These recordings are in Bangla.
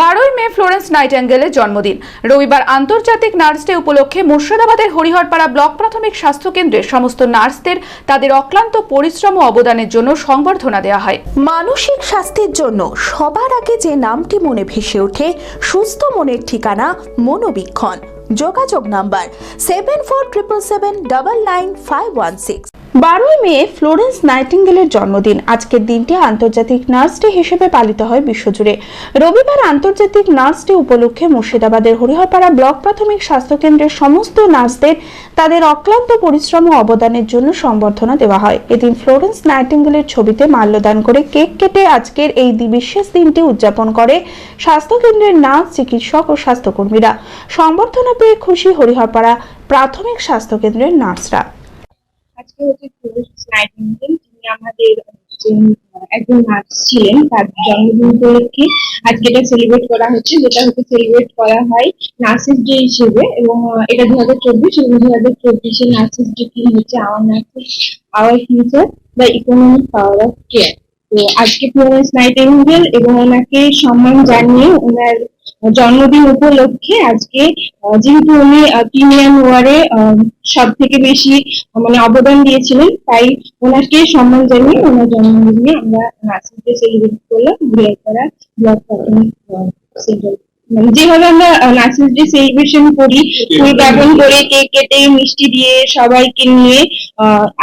বারোই মে ফ্লোরেন্স নাইটেঙ্গেলের জন্মদিন। রবিবার আন্তর্জাতিক নার্স ডে উপলক্ষে মুর্শিদাবাদের হরিহরপাড়া ব্লক প্রাথমিক স্বাস্থ্য কেন্দ্রে সমস্ত নার্সদের তাদের অক্লান্ত পরিশ্রম ও অবদানের জন্য সংবর্ধনা দেওয়া হয়। মানসিক স্বাস্থ্যের জন্য সবার আগে যে নামটি মনে ভেসে ওঠে, সুস্থ মনের ঠিকানা মনোবীক্ষণ। যোগাযোগ number seven four triple seven double nine five one six বারোই মে, ফ্লোরেন্স নাইটিঙ্গেলের জন্মদিন। আজকের দিনটি আন্তর্জাতিক নার্স ডে হিসেবে পালিত হয় বিশ্বজুড়ে। রবিবার আন্তর্জাতিক নার্স ডে উপলক্ষে মুর্শিদাবাদের হরিহরপাড়া ব্লক প্রাথমিক স্বাস্থ্য কেন্দ্রের সমস্ত নার্সদের তাদের অক্লান্ত পরিশ্রম ও অবদানের জন্য সম্বর্ধনা দেওয়া হয়। এদিন ফ্লোরেন্স নাইটিঙ্গেলের ছবিতে মাল্যদান করে কেক কেটে আজকের এই বিশেষ দিনটি উদযাপন করে স্বাস্থ্য কেন্দ্রের নার্স, চিকিৎসক ও স্বাস্থ্যকর্মীরা। সংবর্ধনা পেয়ে খুশি হরিহরপাড়া প্রাথমিক স্বাস্থ্য কেন্দ্রের নার্সরা। আজকে হচ্ছে ফ্লোরেন্স নাইটিঙ্গেল যিনি আমাদের একজন নার্স ছিলেন, তার জন্মদিন উপলক্ষে আজকে এটা সেলিব্রেট করা হচ্ছে, যেটা হচ্ছে সেলিব্রেট করা হয় নার্সেস ডে হিসেবে। এবং এটা দু হাজার চব্বিশ এবং দু হাজার চব্বিশে নার্সেস ডে কি হচ্ছে our nurses our future the economic power of care তো আজকে ফ্লোরেন্স নাইটিঙ্গেল এবং ওনাকে সম্মান জানিয়ে ওনার জন্মদিন উপলক্ষে আজকে যেহেতু উনি প্রিমিয়াম ওয়ারে সব থেকে বেশি মানে অবদান দিয়েছিলেন, তাই ওনাকে সম্মান জানিয়ে ওনার জন্মদিনে আমরা নার্সিংকে সেলিব্রেট করলাম বিয়ে করা ব্লক প্রাথমিক মানে যেভাবে আমরা নার্সিং ডে সেলিব্রেশন করি, ফুল গার্ডেন করে কেক কেটে মিষ্টি দিয়ে সবাইকে নিয়ে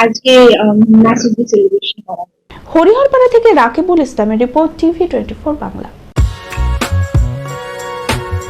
আজকে নার্সিং ডে সেলিব্রেশন করা। হরিহরপাড়া থেকে রাকিবুল ইসলামের report TV twenty four Bangla